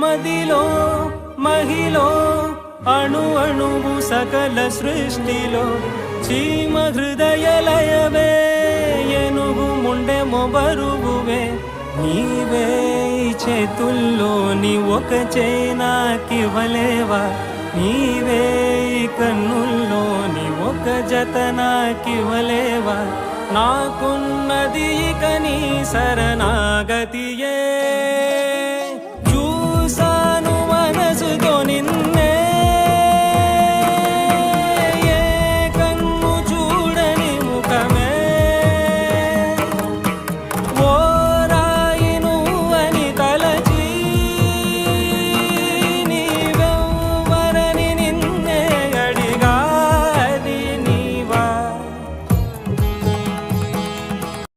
మదిలో మహిలో అణు అణువు సకల సృష్టిలో. చీమ హృదయ లయవే ఎనుగు ముండె బరువువే నీవే చేతుల్లోని ఒక చేనాకివ్వలేవా నీవే కన్నుల్లోని ఒక జత నాకివ్వలేవా నాకున్నది ఇక నీ శరణాగతియే.